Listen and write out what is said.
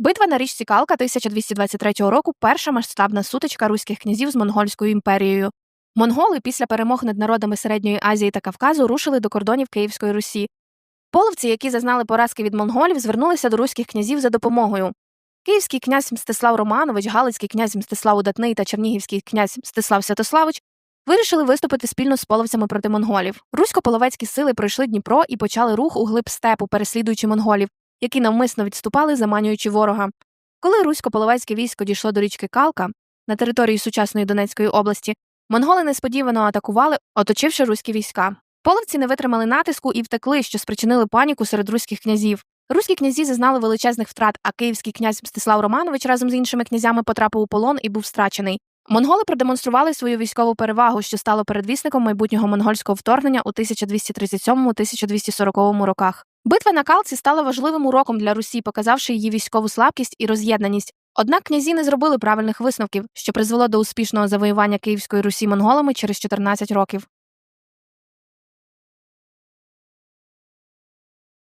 Битва на річці Калка 1223 року перша масштабна сутичка руських князів з монгольською імперією. Монголи після перемог над народами Середньої Азії та Кавказу рушили до кордонів Київської Русі. Половці, які зазнали поразки від монголів, звернулися до руських князів за допомогою. Київський князь Мстислав Романович, Галицький князь Мстислав Удатний та Чернігівський князь Мстислав Святославич вирішили виступити спільно з половцями проти монголів. Русько-половецькі сили пройшли Дніпро і почали рух у глиб степу, переслідуючи монголів, які навмисно відступали, заманюючи ворога. Коли русько-половецьке військо дійшло до річки Калка на території сучасної Донецької області, монголи несподівано атакували, оточивши руські війська. Половці не витримали натиску і втекли, що спричинили паніку серед руських князів. Руські князі зазнали величезних втрат, а київський князь Мстислав Романович разом з іншими князями потрапив у полон і був страчений. Монголи продемонстрували свою військову перевагу, що стало передвісником майбутнього монгольського вторгнення у 1237-1240 роках. Битва на Калці стала важливим уроком для Русі, показавши її військову слабкість і роз'єднаність. Однак князі не зробили правильних висновків, що призвело до успішного завоювання Київської Русі монголами через 14 років.